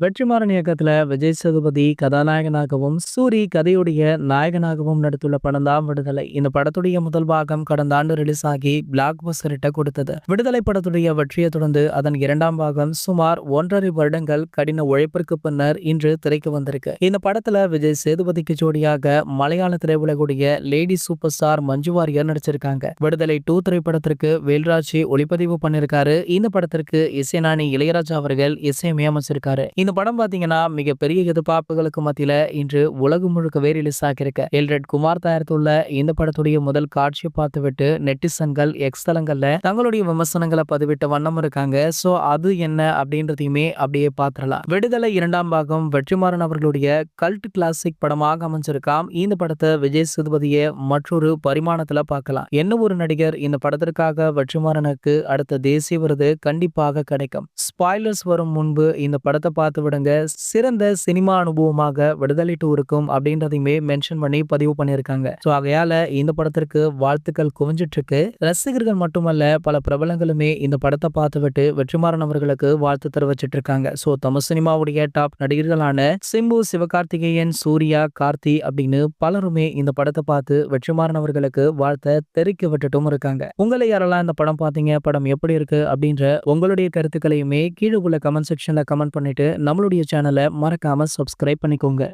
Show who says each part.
Speaker 1: வெற்றிமாறன் இயக்கத்துல விஜய் சேதுபதி கதாநாயகனாகவும் சூரி கதையுடைய நாயகனாகவும் நடித்துள்ள படம் தான் விடுதலை. இந்த படத்துடைய முதல் பாகம் கடந்த ஆண்டு ரிலீஸ் ஆகி பிளாக் பஸ்டர் கொடுத்தது. விடுதலை படத்துடைய வெற்றியை தொடர்ந்து அதன் இரண்டாம் பாகம் சுமார் ஒன்றரை வருடங்கள் கடின உழைப்பிற்கு பின்னர் இன்று திரைக்கு வந்திருக்கு. இந்த படத்துல விஜய் சேதுபதிக்கு ஜோடியாக மலையாள திரையுலகுடைய lady super star Manju Warrier நடிச்சிருக்காங்க. விடுதலை டூ திரைப்படத்திற்கு வேல்ராஜி ஒளிப்பதிவு பண்ணிருக்காரு. இந்த படத்திற்கு இசைநாணி இளையராஜா அவர்கள் இசையமைச்சிருக்காரு இந்த படம் பார்த்தீங்கன்னா மிகப்பெரிய எதிர்பார்ப்புகளுக்கு மத்தியில இன்று உலகம் முழுக்கவே ரிலீஸ் ஆகியிருக்க எல்ரெட் குமார் தயாரித்துள்ள இந்த படத்துடைய முதல் காட்சியை பார்த்துவிட்டு நெட்டிசன்கள் எக்ஸ் தளங்கள்ல தங்களுடைய விமர்சனங்களை பதிவிட்ட வண்ணம் இருக்காங்க. சோ அது என்ன அப்படின்றதையுமே அப்படியே பார்த்துடலாம். விடுதலை இரண்டாம் பாகம் வெற்றிமாறன் அவர்களுடைய கல்ட் கிளாசிக் படமாக அமைஞ்சிருக்காம். இந்த படத்தை விஜய் சேதுபதியை மற்றொரு பரிமாணத்துல பார்க்கலாம். என்ன ஒரு நடிகர் இந்த படத்திற்காக வெற்றிமாறனுக்கு அடுத்த தேசிய விருது கண்டிப்பாக கிடைக்கும். ஸ்பாய்லர்ஸ் வரும் முன்பு இந்த படத்தை பார்த்து விடுங்க. சிறந்த சினிமா அனுபவமாக விடுதலை டூ இருக்கும் அப்படின்றதையுமே மென்ஷன் பண்ணி பதிவு பண்ணியிருக்காங்க. ஸோ ஆகையால இந்த படத்திற்கு வாழ்த்துக்கள் குவிஞ்சிட்டு இருக்கு ரசிகர்கள் மட்டுமல்ல பல பிரபலங்களுமே இந்த படத்தை பார்த்துவிட்டு வெற்றிமாறன் அவர்களுக்கு வாழ்த்து தெரிவிச்சிட்டு இருக்காங்க ஸோ தமிழ் சினிமாவுடைய டாப் நடிகர்களான சிம்பு சிவகார்த்திகேயன் சூர்யா கார்த்தி அப்படின்னு பலருமே இந்த படத்தை பார்த்து வெற்றிமாறன் அவர்களுக்கு வாழ்த்த தெரிக்க விட்டுட்டும் இருக்காங்க. உங்களை யாரெல்லாம் இந்த படம் பார்த்தீங்க படம் எப்படி இருக்கு அப்படின்ற உங்களுடைய கருத்துக்களையுமே கீழே உள்ள கமெண்ட் செக்ஷன்ல கமெண்ட் பண்ணிட்டு நம்மளுடைய சேனலை மறக்காமல் சப்ஸ்கிரைப் பண்ணிக்கோங்க.